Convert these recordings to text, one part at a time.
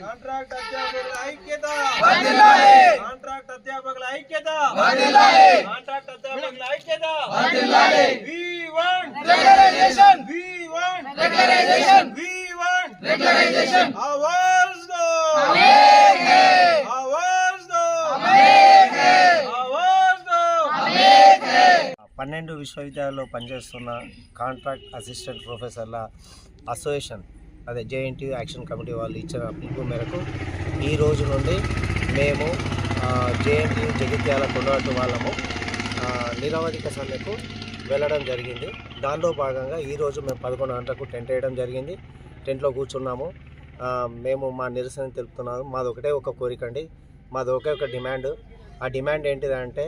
Contract అధ్యాపకుల ఐక్యత contract అధ్యాపకుల ఐక్యత కాంట్రాక్ట్ అధ్యాపకుల ఐక్యత we want regularization we want regularization we want regularization hours గో పన్నెండు విశ్వవిద్యాలయాల్లో పనిచేస్తున్న కాంట్రాక్ట్ అసిస్టెంట్ ప్రొఫెసర్ల అసోసియేషన్ అదే జేఎన్టీ యాక్షన్ కమిటీ వాళ్ళు ఇచ్చిన పిలుపు మేరకు ఈ రోజు నుండి మేము జేఎన్టీ జగిత్యాల కొండగట్టు వాళ్ళము నిరవధిక సమ్మెకు వెళ్ళడం జరిగింది. దానిలో భాగంగా ఈరోజు మేము పదకొండు గంటలకు టెంట్ వేయడం జరిగింది. టెంట్లో కూర్చున్నాము. మేము మా నిరసన తెలుపుతున్నాము. మాది ఒకటే ఒక కోరిక అండి. మాది ఒకే ఒక డిమాండ్. ఆ డిమాండ్ ఏంటిదంటే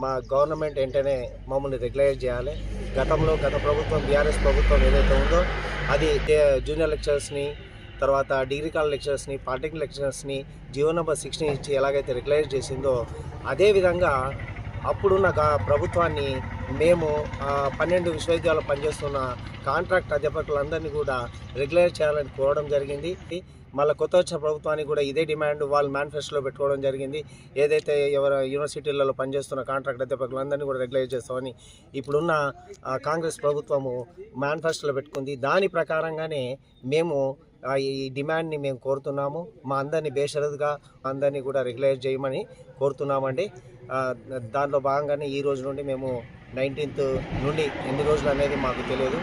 మా గవర్నమెంట్ వెంటనే మమ్మల్ని రెగ్యులైజ్ చేయాలి. గతంలో గత ప్రభుత్వం బీఆర్ఎస్ ప్రభుత్వం ఏదైతే ఉందో అది జూనియర్ లెక్చరర్స్ని తర్వాత డిగ్రీ కాలేజ్ లెక్చరర్స్ని పాలిటెక్నిక్ లెక్చరర్స్ని జీవో నెంబర్ సిక్స్ని ఇచ్చి ఎలాగైతే రెగ్యులైజ్ చేసిందో అదేవిధంగా అప్పుడున్న ప్రభుత్వాన్ని మేము పన్నెండు విశ్వవిద్యాలయాలు పనిచేస్తున్న కాంట్రాక్ట్ అధ్యాపకులందరినీ కూడా రెగ్యులైజ్ చేయాలని కోరడం జరిగింది. మళ్ళీ కొత్త వచ్చిన ప్రభుత్వానికి కూడా ఇదే డిమాండ్ వాళ్ళు మేనిఫెస్టోలో పెట్టుకోవడం జరిగింది. ఏదైతే ఎవరు యూనివర్సిటీలలో పనిచేస్తున్న కాంట్రాక్ట్ అధ్యాపకులందరినీ కూడా రెగ్యులైజ్ చేస్తామని ఇప్పుడున్న కాంగ్రెస్ ప్రభుత్వము మేనిఫెస్టోలో పెట్టుకుంది. దాని ప్రకారంగానే మేము ఈ డిమాండ్ని మేము కోరుతున్నాము. మా అందరినీ బేషరతుగా అందరినీ కూడా రెగ్యులైజ్ చేయమని కోరుతున్నామండి. దాంట్లో భాగంగానే ఈ రోజు నుండి మేము నైన్టీన్త్ నుండి ఎన్ని రోజులు అనేది మాకు తెలియదు.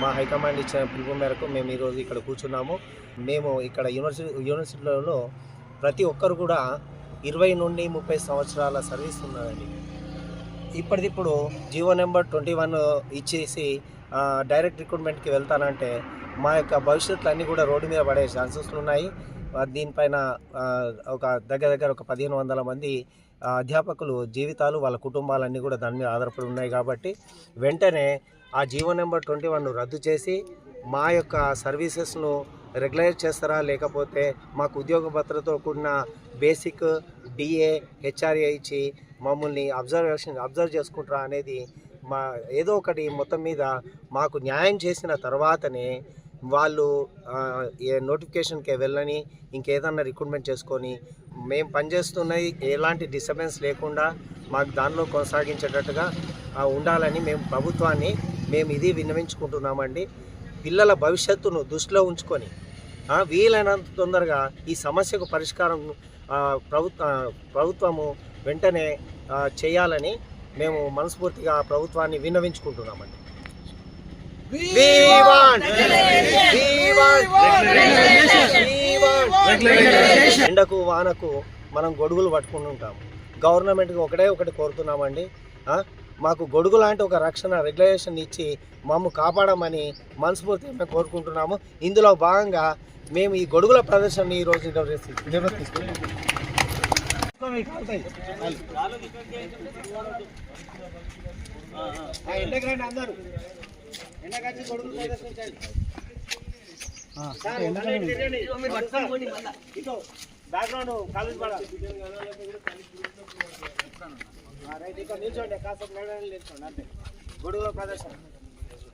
మా హైకమాండ్ ఇచ్చిన పిలుపు మేరకు మేము ఈరోజు ఇక్కడ కూర్చున్నాము. మేము ఇక్కడ యూనివర్సిటీ యూనివర్సిటీలలో ప్రతి ఒక్కరు కూడా ఇరవై నుండి ముప్పై సంవత్సరాల సర్వీస్ ఉన్నారండి ఇప్పటిదిప్పుడు జియో నెంబర్ ట్వంటీ వన్ ఇచ్చేసి డైరెక్ట్ రిక్రూట్మెంట్కి వెళ్తానంటే మా యొక్క భవిష్యత్తులు అన్నీ కూడా రోడ్డు మీద పడే ఛాన్సెస్ ఉన్నాయి. దీనిపైన ఒక దగ్గర దగ్గర ఒక పదిహేను వందల మంది అధ్యాపకులు జీవితాలు వాళ్ళ కుటుంబాలన్నీ కూడా దాని మీద ఆధారపడి ఉన్నాయి కాబట్టి వెంటనే ఆ జీవో నెంబర్ ట్వంటీ వన్ను రద్దు చేసి మా యొక్క సర్వీసెస్ను రెగ్యులైజ్ చేస్తారా? లేకపోతే మాకు ఉద్యోగ భద్రతతో కూడిన బేసిక్ డిఏ హెచ్ఆర్ఏ ఇచ్చి మమ్మల్ని అబ్జర్వేషన్ అబ్జర్వ్ చేసుకుంటారా అనేది మా ఏదో ఒకటి మొత్తం మీద మాకు న్యాయం చేసిన తర్వాతనే వాళ్ళు ఏ నోటిఫికేషన్కి వెళ్ళని ఇంకేదన్నా రిక్రూట్మెంట్ చేసుకొని మేము పనిచేస్తున్నది ఎలాంటి డిస్టర్బెన్స్ లేకుండా మాకు దానిలో కొనసాగించేటట్టుగా ఉండాలని మేము ప్రభుత్వాన్ని మేము ఇది విన్నవించుకుంటున్నామండి. పిల్లల భవిష్యత్తును దృష్టిలో ఉంచుకొని వీలైనంత తొందరగా ఈ సమస్యకు పరిష్కారం ప్రభుత్వ ప్రభుత్వము వెంటనే చేయాలని మేము మనస్ఫూర్తిగా ప్రభుత్వాన్ని విన్నవించుకుంటున్నామండి We want We want We want ఎండకు వానకు మనం గొడుగులు పట్టుకుని ఉంటాము గవర్నమెంట్కి ఒకటే ఒకటి కోరుతున్నామండి. మాకు గొడుగు లాంటి ఒక రక్షణ రెగ్యులేషన్ ఇచ్చి మమ్ము కాపాడమని మనస్ఫూర్తిగా మేము కోరుకుంటున్నాము. ఇందులో భాగంగా మేము ఈ గొడుగుల ప్రదర్శనని ఈరోజు రోజు నిర్వర్తిస్తున్నాము అందరూ ఎండకొచ్చి గొడుగులు ప్రదర్శించండి బ్యాక్గ్రౌండ్ కాలేజ్ పడ ఆ, రైట్ ఇక్కడ నిల్చోండి. కాసేపు నడవని నిల్చోండి అంతే. గొడుగుల ప్రదర్శన.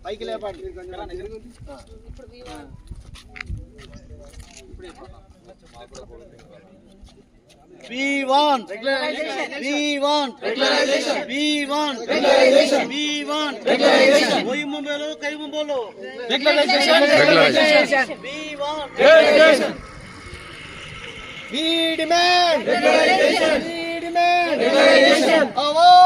పైకి లేపండి. We want regularization. We want regularization. We want regularization. We want regularization. Koi. Regularization. Regularization. We want regularization. We demand regularization. We demand regularization. Award.